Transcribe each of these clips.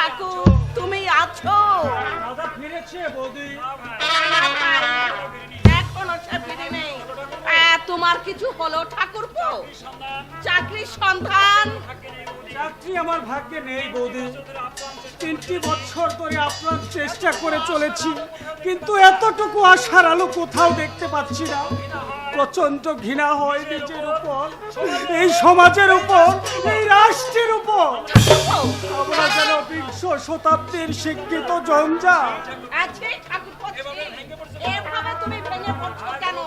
জানি তুমি আছো? এখনও সে তোমার কিছু হলো ঠাকুরপো? চাকরির সন্ধান? চাকরি আমার ভাগ্যে নেই বৌদি। তিনটি বছর ধরে আপনার চেষ্টা করে চলেছি কিন্তু এতটুকু আশার আলো কোথাও দেখতে পাচ্ছি না। প্রচণ্ড ঘৃণা হয় নিজের উপর এই সমাজের উপর এই রাষ্ট্রের উপর। আমরা যেন বিংশ শতাব্দীর শিক্ষিত জঞ্জা এভাবে তুমি ভেঙে পড়ছো কেন?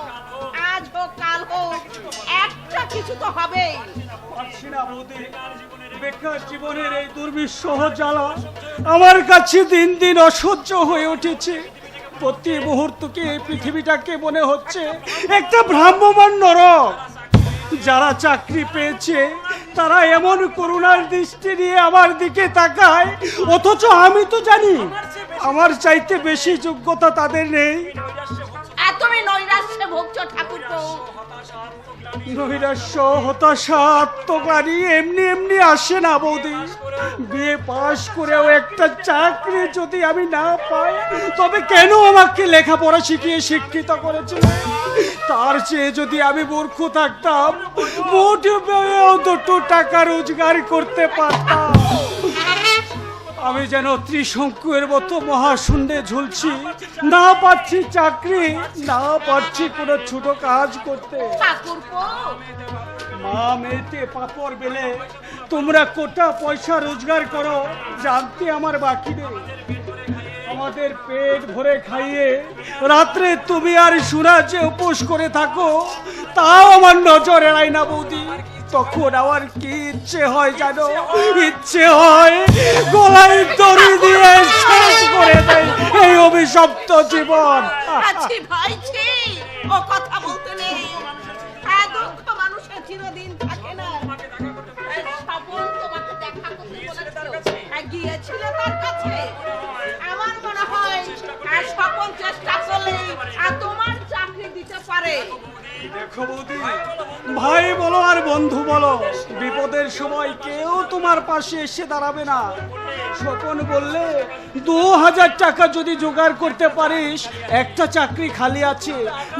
আজ হোক কাল হোক একটা কিছু তো হবেই। পারছি না বৌদি। বেকার জীবনের এই দুর্বিষহ জ্বালা আমার কাছে দিন দিন অসহ্য হয়ে উঠেছে। প্রতি মুহূর্তকে এই পৃথিবীটাকে মনে হচ্ছে একটা ভ্রাম্যমান নরক। যারা চাকরি পেয়েছে, তারা এমন করুণার দৃষ্টি নিয়ে আমার দিকে তাকায়, অথচ আমি তো জানি আমার চাইতে বেশি যোগ্যতা তাদের নেই। তুমি নৈরাশ্যে ভুগছো ঠাকুর নৈরাশ্য, হতাশা, আত্মগ্লানি এমনি এমনি আসে না বৌদি। বিয়ে পাশ করেও একটা চাকরি যদি আমি না পাই, তবে কেন আমাকে লেখাপড়া শিখিয়ে শিক্ষিত করেছিল? তার চেয়ে যদি আমি মূর্খ থাকতাম মোটেও দুটো টাকা রোজগার করতে পারতাম। আমি যেন ত্রিশঙ্কুয়ের মতো মহাশূন্যে ঝুলছি। না পাচ্ছি চাকরি না পাচ্ছি কোনো ছোট কাজ করতে। মা মেয়েতে পাপড় বেলে তোমরা কোটা পয়সা রোজগার করো জানতে আমার বাকি নেই। আমাদের পেট ভরে খাইয়ে রাত্রে তুমি আর সুরাজে উপোস করে থাকো তাও আমার নজর এড়াই না বৌদি। তখন আমার কি ইচ্ছে হয় জানো? ইচ্ছে হয়? গলায় দড়ি দিয়ে শেষ করে দেয় এই অভিশপ্ত জীবন। আছি ভাই ছি। ও কথা বলতে নেই। হ্যাঁ দুঃখ মানুষের চিরদিন থাকে না। স্বপন তোমাকে দেখা করতে বলেছিল। হ্যাঁ গিয়েছিলে তার কাছে। আমার মনে হয় আর স্বপন চেষ্টা করলে আর তোমার পারে। দেখো বৌদি ভাই বলো আর বন্ধু বলো বিপদের সময় কেউ তোমার পাশে এসে দাঁড়াবে না। স্বপন বললে দু হাজার টাকা যদি জোগাড় করতে পারিস একটা চাকরি খালি আছে।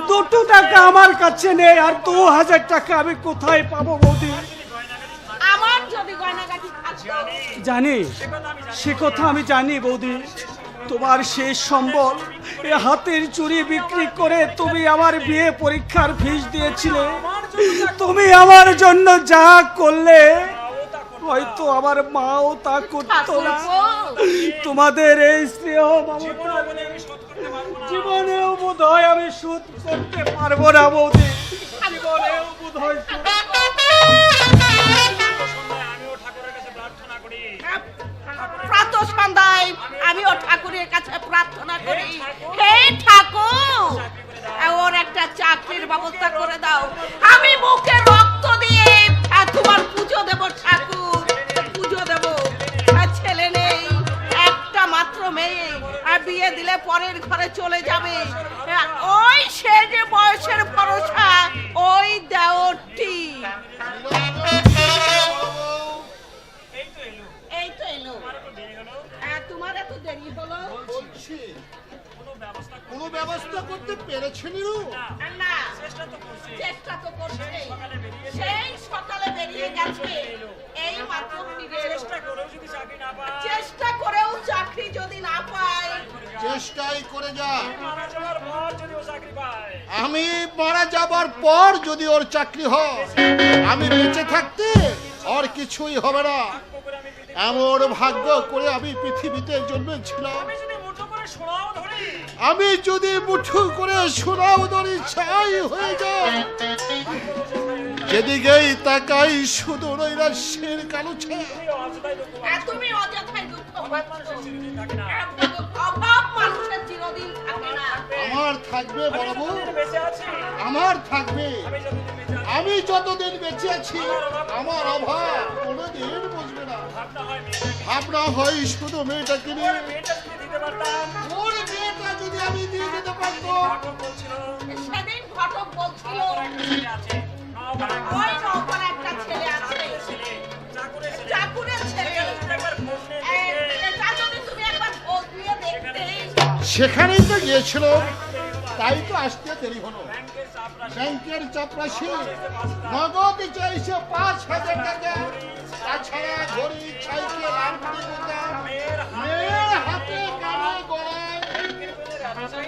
দুটো টাকা আমার কাছে নেই আর দু হাজার টাকা আমি কোথায় পাবো বৌদি? জানি সে কথা আমি জানি বৌদি। তোমার শেষ সম্বল, এ হাতের চুরি বিক্রি করে তুমি আমার বিয়ে পরীক্ষার ফিস দিয়েছিলে। তুমি আমার জন্য যা করলে, হয়তো আমার মাও তা করতো না। তোমাদের এই স্নেহ জীবনেও বোধ হয় আমি সুদ করতে পারব না বৌদি। জীবনেও বোধ হয় প্রাত সন্ধ্যায় আমিও ঠাকুরের কাছে প্রার্থনা করি। হে ঠাকুর, ওর একটা চাকরির ব্যবস্থা করে দাও। আমি মুখে রক্ত দিয়ে তোমার পুজো দেব ঠাকুর, পুজো দেব। ছেলে নেই, একটা মাত্র মেয়ে, আর বিয়ে দিলে পরের ঘরে চলে যাবে। ওই সে যে বয়সের ভরসা, ওই দেওরটি। কোনো ব্যবস্থা করতে পেরেছে নিরু? না চেষ্টা তো করছে। সেই সকালে বেরিয়ে গেছে। এই মাত্র। চেষ্টা করেও চাকরি যদি না পায়। চেষ্টাই করে যা। আমি মারা যাবার পর যদি ওর চাকরি হয় আমি বেঁচে থাকতে আর কিছুই হবে না। এমন ভাগ্য করে আমি পৃথিবীতে জন্মেছিলাম। আমি যদি মুঠো করে সোনাও ধরি ছাই হয়ে যায় যেদিকেই তাকাই শুধু নৈরাশ্যের কালো ছায়া অযথাই তুমি অযথাই দুঃখ পাচ্ছ। চিরদিন থাকে না অভাব মানুষের চিরদিন থাকে না। আমার থাকবে বড় বউ। যতদিন বেঁচে আছি আমার থাকবে। আমি যতদিন বেঁচে আছি। আমার অভাব কোনোদিন বুঝবে না। ভাবনা হয় ভাবনা হয় শুধু মেয়েটাকে নিয়ে। আমি দিয়ে যেতে পারতো ঘটক বলছিল সেদিন ঘটক বলছিল ছেলে আছে নওপাড়ায় ওই নৌকার একটা ছেলে আছে। ছেলে চাকুরে ছেলে চাকুরের ছেলে। একবার ফোনে এই, এটা যদি তুমি একবার খোঁজ নিয়ে দেখতে সেখানেই তো গিয়েছিল। তাই তো আসতে দেরি হলো। ব্যাংকের চাপরা ব্যাংকের চাপরাশি নগদ চাইছে পাঁচ হাজার টাকা। তাছাড়া ঘড়ি বোতা মেয়ের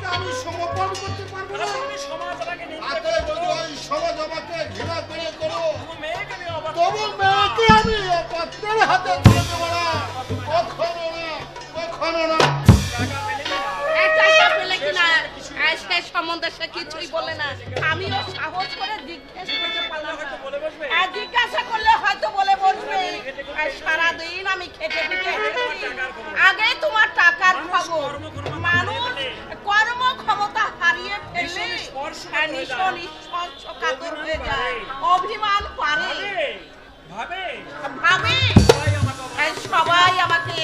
তো আমি সমর্পণ করতে পারব না। তুমি সমাজ আমাকে নিন্দা হাতে যদি ওই সমাজ আমাকে ঘৃণা করে করো মেয়েকে আমি অবাক তবু মেয়েকে আমি অপাত্রের হাতে তুলে দেবো না। কখনো না কখনো না। এই টাকা পেলে কিনা এই সে সম্বন্ধে সে কিছুই বলে না। আমিও সাহস করে জিজ্ঞেস করতে পারলাম না। জিজ্ঞাসা করলে হয়তো বলে বসবে। আর সারাদিন আমি খেটে পিটে এসেছি আগে তোমার টাকার খবর। কাতর হয়ে যায়। অভিমান পারে। ভাবে ভাবে। সবাই আমাকে অবাক এই সবাই আমাকে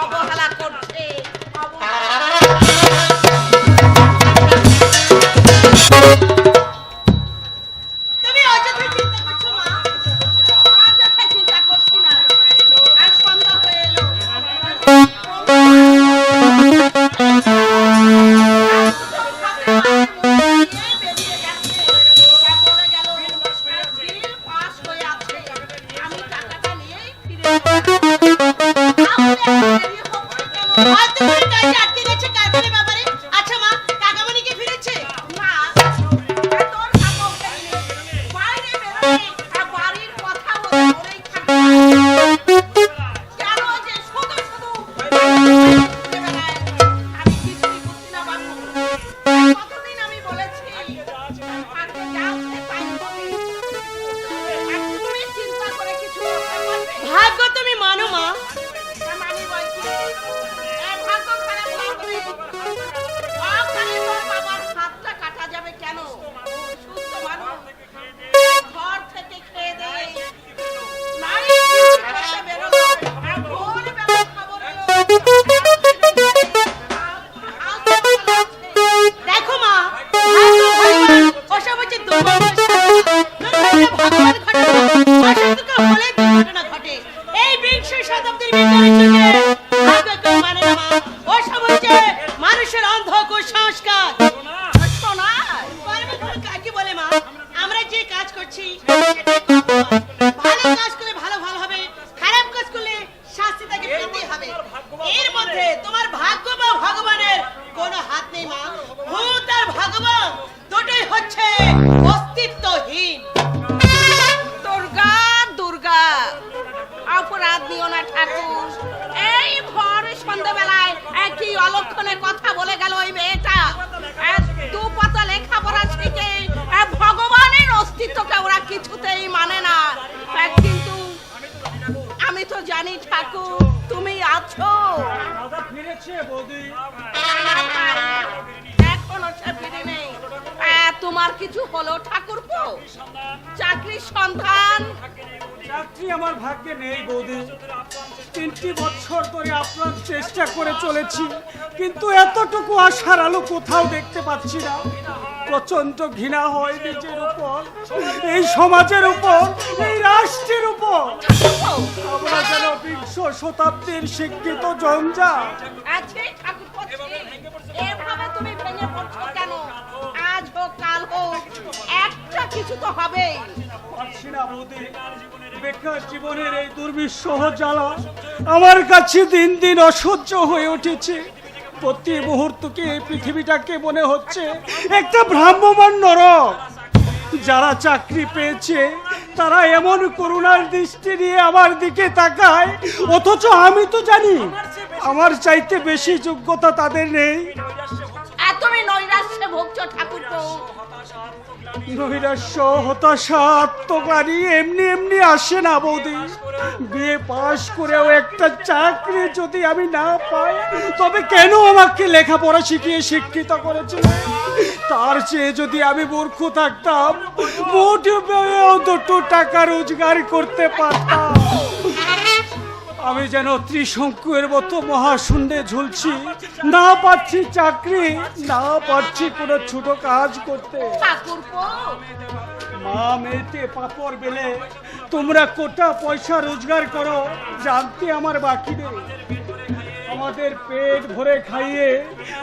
অবহেলা করছে। অবহেলা। কেন? চলেছি কিন্তু এতটুকু আশার আলো কোথাও দেখতে পাচ্ছি না। প্রচণ্ড ঘৃণা হয় নিজের উপর। এই সমাজের উপর এই রাষ্ট্রের উপর। আমরা যেন বিংশ শতাব্দীর শিক্ষিত জঞ্জা এভাবে তুমি ভেঙে পড়ছো কেন? আজ হোক কাল হোক একটা কিছু তো হবে পারছি না বৌদি বেকার জীবনের এই দুর্বিষহ জ্বালা আমার কাছে দিন দিন অসহ্য হয়ে উঠেছে। প্রতি মুহূর্তকে এই পৃথিবীটাকে মনে হচ্ছে একটা ভ্রাম্যমান নরক। যারা চাকরি পেয়েছে, তারা এমন করুণার দৃষ্টি নিয়ে আমার দিকে তাকায়। অথচ আমি তো জানি, আমার চাইতে বেশি যোগ্যতা তাদের নেই। নৈরাশ্য হতাশা আত্মগ্লানি এমনি এমনি আসে না বৌদি। বিয়ে পাশ করেও। একটা চাকরি যদি আমি না পাই তবে কেন আমাকে লেখাপড়া শিখিয়ে শিক্ষিত করেছিল? তার চেয়ে যদি আমি মূর্খ থাকতাম মোট দুটো টাকা রোজগার করতে পারতাম। আমি যেন ত্রিশঙ্কুয়ের মতো মহাশূন্যে ঝুলছি। না পাচ্ছি চাকরি না পাচ্ছি কোনো ছোট কাজ করতে। মা মেয়েতে পাপড় বেলে তোমরা কোটা পয়সা রোজগার করো জানতে আমার বাকি নেই। আমাদের পেট ভরে খাইয়ে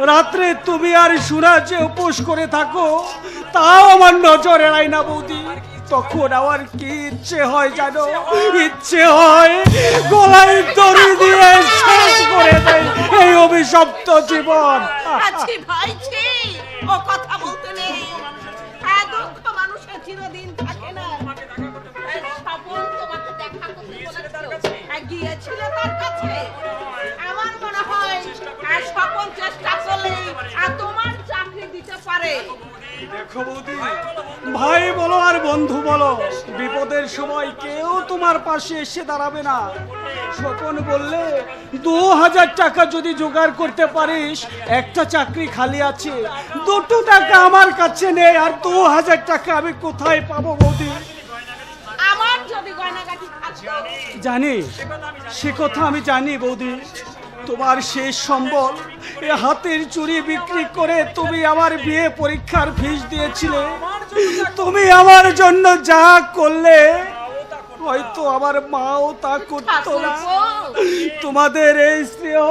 রাত্রে তুমি আর সুরাজে উপোস করে থাকো তাও আমার নজর এড়াই না বৌদি। তখন আমার কি ইচ্ছে হয় জানো? ইচ্ছে হয়? গলায় দড়ি দিয়ে শেষ করে দেয় এই অভিশপ্ত জীবন। আছি ভাই ও কথা বলতে নেই। হ্যাঁ দুঃখ মানুষের চিরদিন থাকে না। স্বপন তোমাকে দেখা করতে বলেছিল। হ্যাঁ, তার কাছে। আমার মনে হয় আর স্বপন চেষ্টা করলে আর তোমার পারে। দেখো বৌদি ভাই বলো আর বন্ধু বলো বিপদের সময় কেউ তোমার পাশে এসে দাঁড়াবে না। স্বপন বললে দু হাজার টাকা যদি জোগাড় করতে পারিস একটা চাকরি খালি আছে দুটো টাকা আমার কাছে নেই আর দু হাজার টাকা আমি কোথায় পাবো বৌদি? জানি সে কথা আমি জানি বৌদি। তোমার শেষ সম্বল এ হাতের চুরি বিক্রি করে তুমি আমার বিয়ে পরীক্ষার ফিস দিয়েছিলে। তুমি আমার জন্য যা করলে হয়তো আমার মাও তা করতো না। তোমাদের এই স্নেহ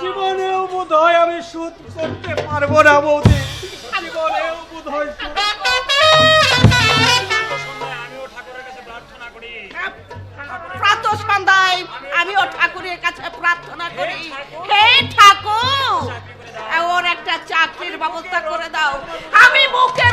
জীবনেও বোধ হয় আমি সুদ করতে পারব না বৌদি। জীবনেও বোধ হয় প্রাত আমি ও ঠাকুরের কাছে প্রার্থনা করি। হে ঠাকুর, ওর একটা চাকরির ব্যবস্থা করে দাও। আমি মুখে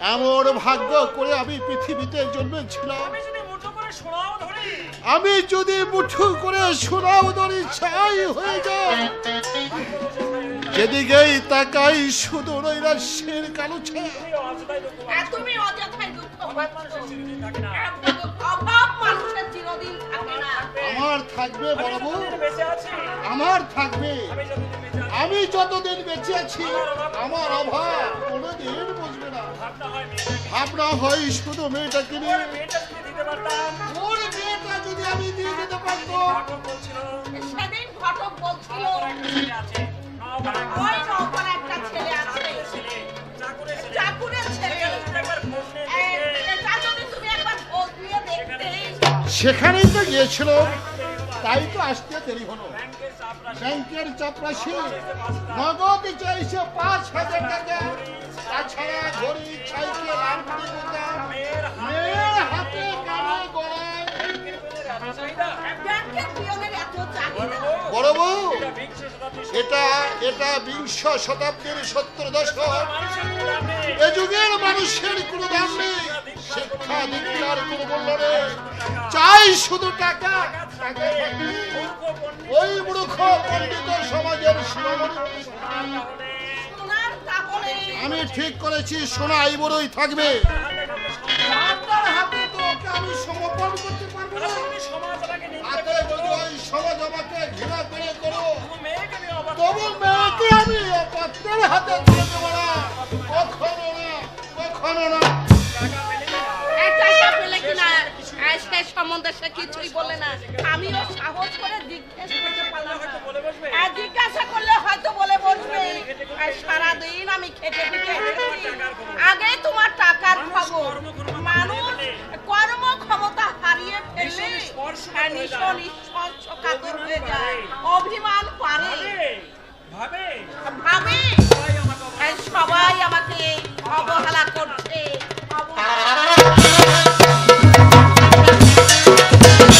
এমন ভাগ্য করে আমি পৃথিবীতে জন্মেছিলাম। আমি যদি মুঠো করে সোনাও ধরি। আমি যদি মুঠু করে সোনাও ধরি ছাই হয়ে যায় যেদিকেই তাকাই শুধু কালো মানুষের চিরদিন থাকে না। আমার থাকবে বলব আমার থাকবে। আমি যতদিন বেঁচে আছি। আমার অভাব। কোনোদিন বুঝবে না ভাবনা হয় শুধু মেয়েটাকে নিয়ে। মেয়েটা যদি দিতে ওর মেয়েটা যদি আমি দিয়ে দিতে পারতাম। সেদিন ঘটক বলছিল। একটা ছেলে আছে। নওপাড়া ওই নৌকার একটা ছেলে আছে। ছেলে। চাকুরে ছেলে। চাকুরের ছেলে। একবার ফোনে এই, এটা যদি তুমি একবার খোঁজ নিয়ে দেখতে। সেখানেই তো গিয়েছিল। তাই তো আসতে দেরি হলো। ব্যাংকের চাপরাশি নগদ চাইছে পাঁচ হাজার টাকা। তাছাড়া ঘড়ি সাইকেল আংটি বোতাম মেয়ের হাতে কানে গলায় চাহিদা ব্যাংকের পিয়নের এত চাহিদা বড় বউ এটা এটা বিংশ শতাব্দীর সত্তর দশক। মানুষের কোনো দাম এ যুগের মানুষের কোনো দাম নেই শিক্ষা দীক্ষার কোনো মূল্য নেই। চাই শুধু টাকা ওই মূর্খ পণ্ডিত সমাজের তাহলে আমি ঠিক করেছি সোনা এই বড়ই থাকবে আমি সমর্পণ করতে পারব না। সমাজ আমাকে ঘৃণা করে করো। তবু মেয়েকে আমি হাতে দেবো কখনো কখনো সম্বন্ধে সে কিছুই বলে না। আমিও সাহস করে জিজ্ঞেস করতে পারলাম না বলে বসবে আর জিজ্ঞাসা করলে আর সারাদিন আমি খেটে এসেছি। আগে তোমার টাকার খবর মানুষ কর্ম ক্ষমতা হারিয়ে আর কাতর হয়ে যায়। অভিমান পারে। ভাবে ভাবে। সবাই আমাকে আর সবাই আমাকে অবহেলা করছে।